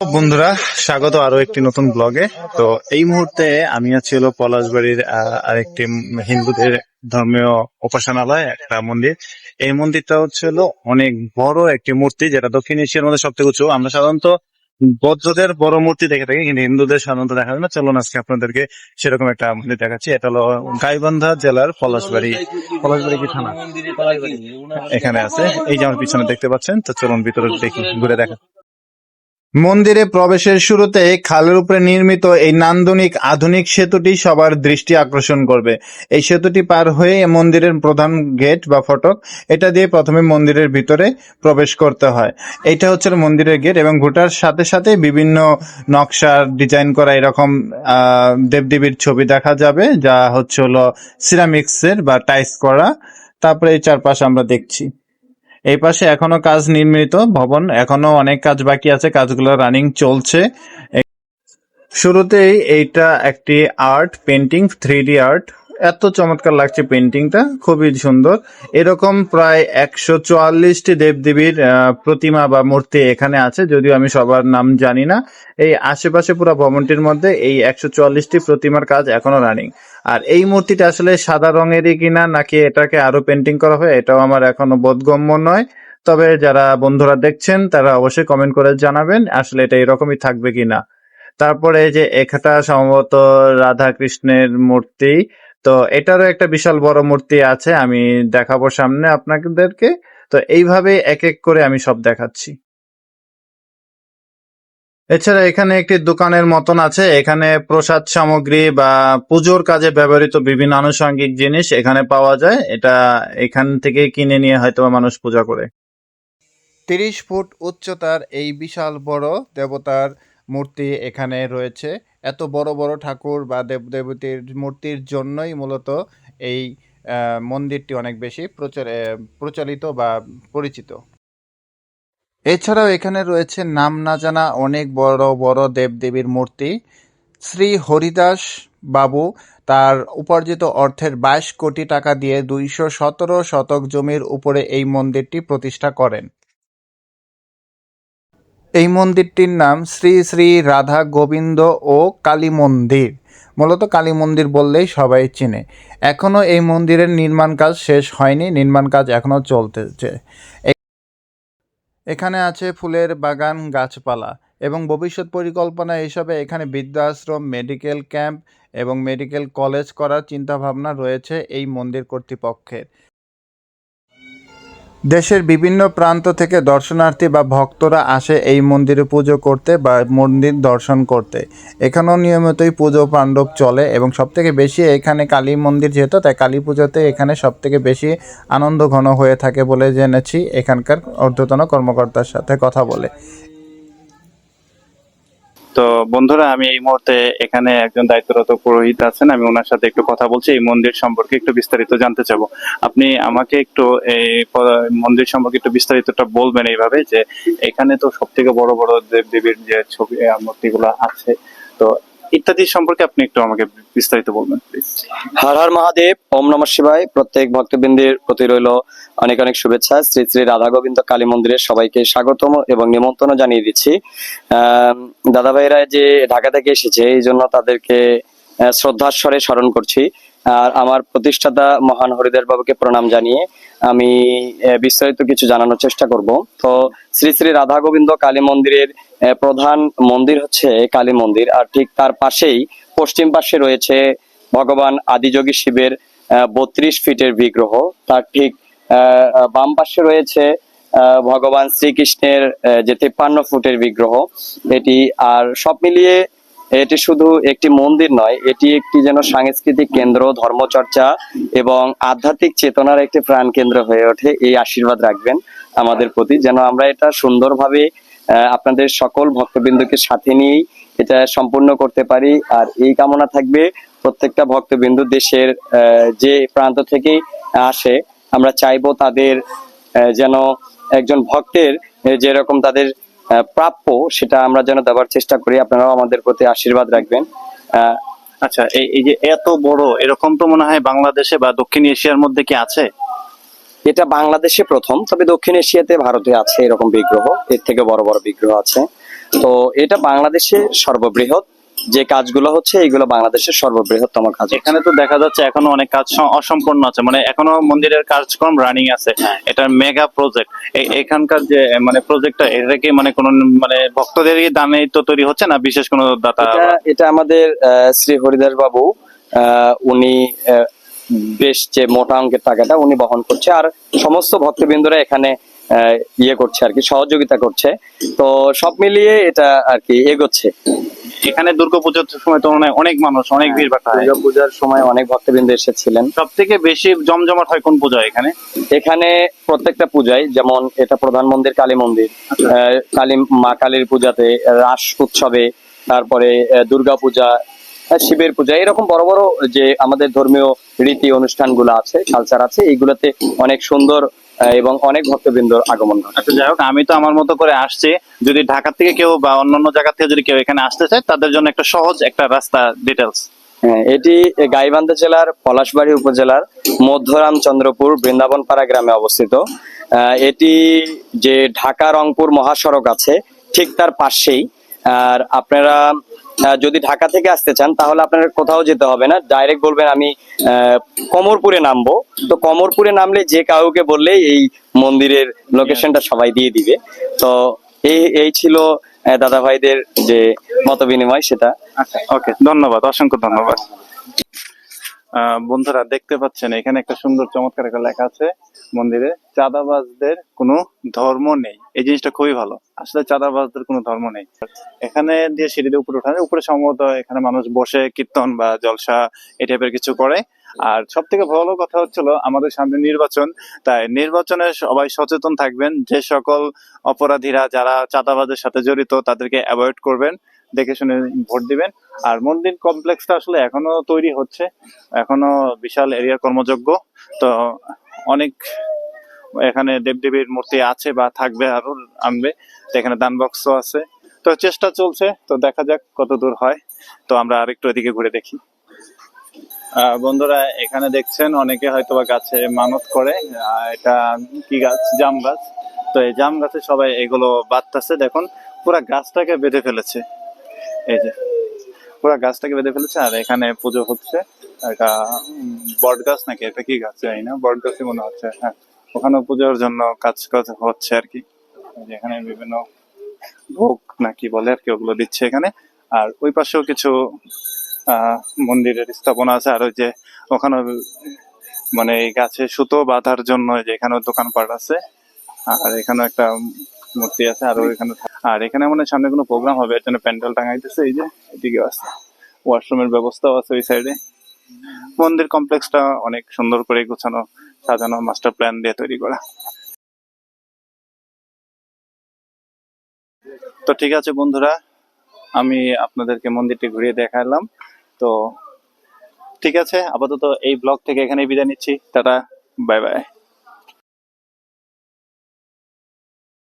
বন্ধুরা স্বাগত আরও একটি নতুন ব্লগে তো এই মুহূর্তে আমি আছি হলো পলাশবাড়ির আরেকটি হিন্দুদের ধর্মীয় উপাসনালয় একটা মন্দির। এই মন্দিরটা হচ্ছে হলো অনেক বড় একটি মূর্তি যেটা দক্ষিণ এশিয়ার মধ্যে সব থেকে উঁচু। আমরা সাধারণত বৌদ্ধদের বড় মূর্তি দেখে থাকি কিন্তু হিন্দুদের সাধারণত দেখা যায় না। চলুন আজকে আপনাদেরকে সেরকম একটা মন্দির দেখাচ্ছি। এটা হলো গাইবান্ধা জেলার পলাশবাড়ি পলাশবাড়ি কি থানা? এখানে আছে। এই যে আমার পিছনে দেখতে পাচ্ছেন তো চলুন ভিতরে দেখি ঘুরে দেখা। মন্দিরে প্রবেশের শুরুতে খালের উপরে নির্মিত এই নান্দনিক আধুনিক সেতুটি সবার দৃষ্টি আকর্ষণ করবে। এই সেতুটি পার হয়ে মন্দিরের প্রধান গেট বা ফটক, এটা দিয়ে প্রথমে মন্দিরের ভিতরে প্রবেশ করতে হয়। এটা হচ্ছে মন্দিরের গেট এবং ঘোটার সাথে সাথে বিভিন্ন নকশার ডিজাইন করা এরকম দেবদেবীর ছবি দেখা যাবে, যা হচ্ছে হলো সিরামিক্সের বা টাইস করা। তারপরে এই চারপাশে আমরা দেখছি। এই পাশে এখনও কাজ নির্মিত ভবন, এখনও অনেক কাজ বাকি আছে, কাজগুলো রানিং চলছে। শুরুতেই এইটা একটি আর্ট পেন্টিং থ্রি আর্ট এত চমৎকার লাগছে পেন্টিংটা খুবই সুন্দর। এরকম প্রায় একশো চুয়াল্লিশটি দেবদেবীর প্রতিমা বা মূর্তি এখানে আছে, যদিও আমি সবার নাম জানি না। এই আশেপাশে পুরো ভবনটির মধ্যে এই একশো চুয়াল্লিশটি প্রতিমার কাজ এখনও রানিং আর এই মূর্তিটা আসলে সাদা রঙেরই কিনা, নাকি এটাকে আরও পেন্টিং করা হয়, এটাও আমার এখনও বোধগম্য নয়। তবে যারা বন্ধুরা দেখছেন, তারা অবশ্যই কমেন্ট করে জানাবেন, আসলে এটা এরকমই থাকবে কিনা। তারপরে যে একটা সম্ভবত রাধা কৃষ্ণের মূর্তি তো এটারও একটা বিশাল বড় মূর্তি আছে, আমি দেখাবো সামনে আপনাদেরকে। তো এইভাবে এক এক করে আমি সব দেখাচ্ছি। এছাড়া এখানে একটি দোকানের মতন আছে, এখানে প্রসাদ সামগ্রী বা পুজোর কাজে ব্যবহৃত বিভিন্ন আনুষঙ্গিক জিনিস এখানে পাওয়া যায়, এটা এখান থেকে কিনে নিয়ে হয়তো মানুষ পূজা করে। তিরিশ ফুট উচ্চতার এই বিশাল বড় দেবতার মূর্তি এখানে রয়েছে। এত বড় বড় ঠাকুর বা দেব দেবতীর মূর্তির জন্যই মূলত এই মন্দিরটি অনেক বেশি প্রচলিত বা পরিচিত। এছাড়াও এখানে রয়েছে নাম না জানা অনেক বড় বড় দেবদেবীর মূর্তি। শ্রী হরিদাস বাবু তার উপার্জিত অর্থের বাইশ কোটি টাকা দিয়ে দুইশো সতেরো শতক জমির উপরে এই মন্দিরটি প্রতিষ্ঠা করেন। এই মন্দিরটির নাম শ্রী শ্রী রাধা গোবিন্দ ও কালী মন্দির। মূলত কালী মন্দির বললেই সবাই চিনে। এখনও এই মন্দিরের নির্মাণ কাজ শেষ হয়নি, নির্মাণ কাজ এখনও চলতেছে। এখানে আছে ফুলের বাগান, গাছপালা এবং ভবিষ্যৎ পরিকল্পনা হিসাবে এখানে বৃদ্ধাশ্রম, মেডিকেল ক্যাম্প এবং মেডিকেল কলেজ করার চিন্তাভাবনা রয়েছে এই মন্দির কর্তৃপক্ষের। দেশের বিভিন্ন প্রান্ত থেকে দর্শনার্থী বা ভক্তরা আসে এই মন্দিরে পুজো করতে বা মন্দির দর্শন করতে। এখানেও নিয়মিতই পুজো পাণ্ডব চলে এবং সবথেকে বেশি এখানে কালী মন্দির যেহেতু, তাই কালী পুজোতে এখানে সবথেকে বেশি আনন্দ ঘন হয়ে থাকে বলে জেনেছি এখানকার অর্ধতন কর্মকর্তার সাথে কথা বলে। তো বন্ধুরা, আমি এই মুহূর্তে এখানে একজন দায়িত্বরত পুরোহিত আছেন। আমি ওনার সাথে একটু কথা বলছি, এই মন্দির সম্পর্কে একটু বিস্তারিত জানতে চাব। আপনি আমাকে একটু এই মন্দির সম্পর্কে একটু বিস্তারিতটা বলবেন এইভাবে যে এখানে তো সব থেকে বড় বড় দেব দেবীর যে ছবি মূর্তি মূর্তিগুলো আছে। তো ইত্যাদি সম্পর্কে আপনি একটু আমাকে বিস্তারিত বলবেন হর হর মহাদেব, ওম নমঃ শিবায়। প্রত্যেক ভক্তবৃন্দের প্রতি রইল অনেক অনেক শুভেচ্ছা। শ্রী শ্রী রাধা গোবিন্দ কালী মন্দিরে সবাইকে স্বাগতম এবং নিমন্ত্রণ জানিয়ে দিচ্ছি। দাদা ভাইরা যে ঢাকা থেকে এসেছে, এই জন্য তাদেরকে শ্রদ্ধাস্বরে স্মরণ করছি। আর আমার প্রতিষ্ঠাতা মহান হরিদাস বাবুকে প্রণাম জানিয়ে আমি বিস্তারিত কিছু জানানোর চেষ্টা করব। তো শ্রী শ্রী রাধা গোবিন্দ কালী মন্দিরের প্রধান মন্দির হচ্ছে কালী মন্দির। আর ঠিক তার পাশেই পশ্চিম পাশে রয়েছে ভগবান আদিযোগী শিবের বত্রিশ ফিটের বিগ্রহ। তার ঠিক বাম পাশে রয়েছে ভগবান শ্রীকৃষ্ণের যে তেপ্পান্ন ফুটের বিগ্রহ। এটি আর সব মিলিয়ে এটি শুধু একটি মন্দির নয়, এটি একটি যেন সাংস্কৃতিক কেন্দ্র, ধর্মচর্চা এবং আধ্যাত্মিক চেতনার একটি প্রাণ কেন্দ্র হয়ে ওঠে। এই আশীর্বাদ রাখবেন আমাদের প্রতি। যেন আমরা এটা সুন্দরভাবে আপনাদের সকল ভক্তবৃন্দকে সাথে নিয়েই এটা সম্পূর্ণ করতে পারি। আর এই কামনা থাকবে প্রত্যেকটা ভক্তবিন্দু দেশের যে প্রান্ত থেকে আসে, আমরা চাইব তাদের যেন একজন ভক্তের যেরকম তাদের প্রাপ্য সেটা আমরা যেন দেওয়ার চেষ্টা করি। আপনারাও আমাদের প্রতি আশীর্বাদ রাখবেন। আচ্ছা এই এই যে এত বড় এরকম তো মনে হয় বাংলাদেশে বা দক্ষিণ এশিয়ার মধ্যে কি আছে? এটা বাংলাদেশে প্রথম তবে দক্ষিণ এশিয়াতে ভারতে আছে এরকম বিগ্রহ। এর থেকে বড় বড় বিগ্রহ আছে। তো এটা বাংলাদেশে সর্ববৃহৎ। যে কাজগুলো হচ্ছে এইগুলো বাংলাদেশের সর্ববৃহত্তম কাজ এখানে তো দেখা যাচ্ছে এখনও অনেক কাজ অসম্পূর্ণ আছে। মানে এখনও মন্দিরের কার্যক্রম রানিং আছে। এটা মেগা প্রজেক্ট এখানকার যে মানে প্রজেক্টটা এটা কি মানে কোন মানে ভক্তদেরই দানে তো তৈরি হচ্ছে না বিশেষ কোনো দাতা এটা আমাদের শ্রী হরিদাস বাবু উনি বেশ যে মোটা অঙ্কের টাকাটা উনি বহন করছে। আর সমস্ত ভক্তবৃন্দরা এখানে ইয়ে করছে আর কি সহযোগিতা করছে। তো সব মিলিয়ে এটা আর কি এগোচ্ছে। এখানে দুর্গাপুজোর সময় তো অনেক মানুষ অনেক ভিড় ভাট্টা হয়। দুর্গাপূজার সময় অনেক ভক্তবৃন্দ এসেছিলেন। সব থেকে বেশি জমজমাট হয় কোন পূজা এখানে? এখানে প্রত্যেকটা পূজায় যেমন এটা প্রধান মন্দির কালী মন্দির আহ, কালী মা কালীর পূজাতে রাস উৎসবে তারপরে দুর্গা পূজা শিবের পূজা এরকম বড় বড় যে আমাদের ধর্মীয় রীতি অনুষ্ঠানগুলো আছে কালচার আছে এইগুলোতে অনেক সুন্দর এবং অনেক ভক্তবৃন্দর আগমন ঘটে। আচ্ছা যাই হোক আমি তো আমার মতো করে আসছি। যদি ঢাকা থেকে কেউ বা অন্যান্য জায়গা থেকে যদি কেউ এখানে আসতে চায় তাদের জন্য একটা সহজ একটা রাস্তা ডিটেলস হ্যাঁ, এটি গাইবান্ধা জেলার পলাশবাড়ি উপজেলার মধ্যরামচন্দ্রপুর বৃন্দাবনপাড়া গ্রামে অবস্থিত। এটি যে ঢাকা রংপুর মহাসড়ক আছে ঠিক তার পাশেই। আর আপনারা যদি ঢাকা থেকে আসতে চান তাহলে আপনার কোথাও যেতে হবে না। ডাইরেক্ট বলবেন আমি আহ, কমরপুরে নামবো। তো কমরপুরে নামলে যে কাউকে বললে এই মন্দিরের লোকেশনটা সবাই দিয়ে দিবে। তো এই এই ছিল দাদা ভাইদের যে মত বিনিময় সেটা। আচ্ছা। ওকে ধন্যবাদ অসংখ্য ধন্যবাদ। বন্ধুরা দেখতে পাচ্ছেন, এখানে একটা সুন্দর চমৎকার একটা লেখা আছে মন্দিরে, চাঁদাবাজদের কোনো ধর্ম নেই। এই জিনিসটা খুবই ভালো। আসলে চাঁদাবাজদের কোনো ধর্ম নেই। এখানে দিয়ে সিঁড়িতে উপরে ওঠানো, উপরে সম্ভবত এখানে মানুষ বসে কীর্তন বা জলসা, এই টাইপের কিছু করে। আর সব থেকে ভালো কথা হচ্ছিল, আমাদের সামনে নির্বাচন, তাই নির্বাচনে সবাই সচেতন থাকবেন। যে সকল অপরাধীরা যারা চাঁদাবাজের সাথে জড়িত, তাদেরকে অ্যাভয়েড করবেন। দেখে শুনে ভোট দিবেন। আর মন্দির কমপ্লেক্সটা আসলে এখনও তৈরি হচ্ছে, এখনও বিশাল এরিয়া কর্মযোগ্য। তো অনেক এখানে দেবদেবীর মূর্তি আছে বা থাকবে আরও আনবে এখানে দান বক্সও আছে। তো চেষ্টা চলছে, তো দেখা যাক কত দূর হয়। তো আমরা আরেকটু এদিকে ঘুরে দেখি। বন্ধুরা, এখানে দেখছেন অনেকে হয়তো বা গাছে মানত করে। এটা কি গাছ? জাম গাছ। তো এই জাম গাছে সবাই এগুলো বাঁধতেছে। দেখুন, পুরা গাছটাকে বেঁধে ফেলেছে। এই যে পুরা গাছটাকে বেঁধে ফেলেছে আর এখানে পুজো হচ্ছে। উম, বট গাছ নাকি? এটা কি গাছ? জানি না বট গাছই মনে হচ্ছে হ্যাঁ। ওখানে পুজোর জন্য কাজ কাজ হচ্ছে আর কি। এখানে বিভিন্ন ভোগ নাকি বলে আর কি ওগুলো দিচ্ছে এখানে। আর ওই পাশেও কিছু মন্দিরের স্থাপনা আছে। আর ওই যে ওখানে মানে গাছে সুতো বাঁধার জন্য যে এখানে দোকানপাট আছে। আর এখানে একটা মূর্তি আছে আর এখানে আর এখানে মানে সামনে কোনো প্রোগ্রাম হবে এর জন্য প্যান্ডেল টাঙাইতেছে এই যে এদিকে আছে। ওয়াশরুমের ব্যবস্থাও আছে ওই সাইডে মন্দির কমপ্লেক্সটা অনেক সুন্দর করে গোছানো সাজানো মাস্টার প্ল্যান দিয়ে তৈরি করা। তো ঠিক আছে বন্ধুরা আমি আপনাদেরকে মন্দিরটি ঘুরিয়ে দেখালাম। তো ঠিক আছে আপাতত এই ব্লগ থেকে এখানে বিদায় নিচ্ছি। Tata bye bye